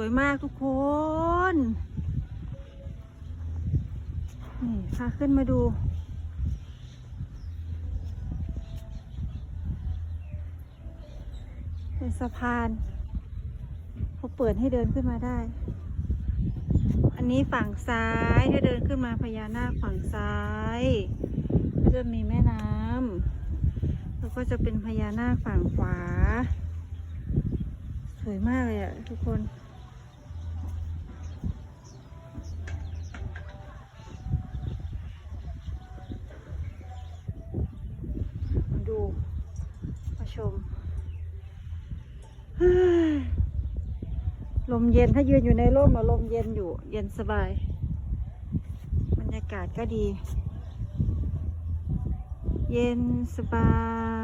วยมากทุกคนนี่พาขึ้นมาดู เป็นสะพานเขาเปิดให้เดินขึ้นมาได้ อันนี้ฝั่งซ้ายถ้าเดินขึ้นมาพญานาคฝั่งซ้าย ก็จะมีแม่น้ำแล้วก็จะเป็นพญานาคฝั่งขวา สวยมากเลยอะทุกคน ชม ลมเย็นถ้ายืนอยู่ในร่มอะลมเย็นอยู่ เย็นสบาย บรรยากาศก็ดี เย็นสบาย